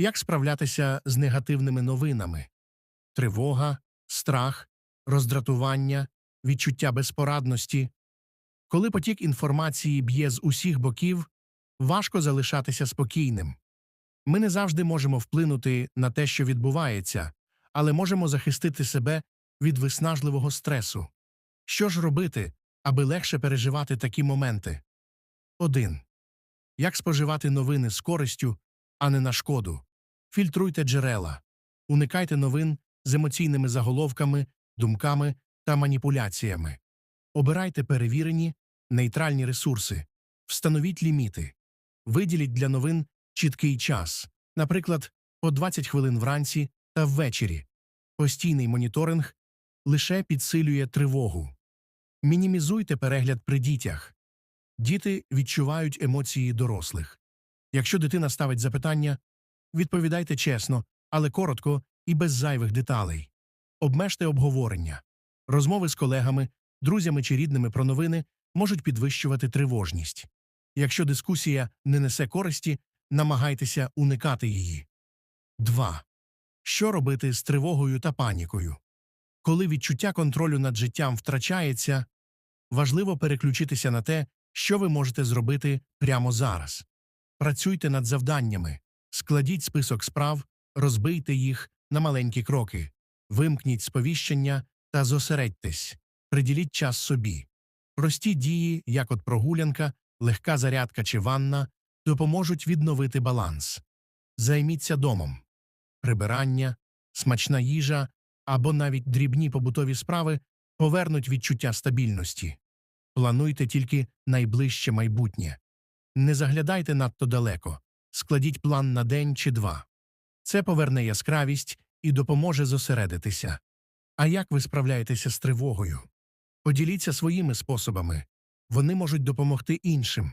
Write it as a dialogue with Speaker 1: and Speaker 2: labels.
Speaker 1: Як справлятися з негативними новинами? Тривога, страх, роздратування, відчуття безпорадності. Коли потік інформації б'є з усіх боків, важко залишатися спокійним. Ми не завжди можемо вплинути на те, що відбувається, але можемо захистити себе від виснажливого стресу. Що ж робити, аби легше переживати такі моменти? 1. Як споживати новини з користю, а не на шкоду? Фільтруйте джерела. Уникайте новин з емоційними заголовками, думками та маніпуляціями. Обирайте перевірені, нейтральні ресурси. Встановіть ліміти. Виділіть для новин чіткий час, наприклад, по 20 хвилин вранці та ввечері. Постійний моніторинг лише підсилює тривогу. Мінімізуйте перегляд при дітях. Діти відчувають емоції дорослих. Якщо дитина ставить запитання, відповідайте чесно, але коротко і без зайвих деталей. Обмежте обговорення. Розмови з колегами, друзями чи рідними про новини можуть підвищувати тривожність. Якщо дискусія не несе користі, намагайтеся уникати її. 2. Що робити з тривогою та панікою? Коли відчуття контролю над життям втрачається, важливо переключитися на те, що ви можете зробити прямо зараз. Працюйте над завданнями, складіть список справ, розбийте їх на маленькі кроки, вимкніть сповіщення та зосередьтесь, приділіть час собі. Прості дії, як от прогулянка, легка зарядка чи ванна, допоможуть відновити баланс. Займіться домом. Прибирання, смачна їжа або навіть дрібні побутові справи повернуть відчуття стабільності. Плануйте тільки найближче майбутнє. Не заглядайте надто далеко, складіть план на день чи два. Це поверне яскравість і допоможе зосередитися. А як ви справляєтеся з тривогою? Поділіться своїми способами. Вони можуть допомогти іншим.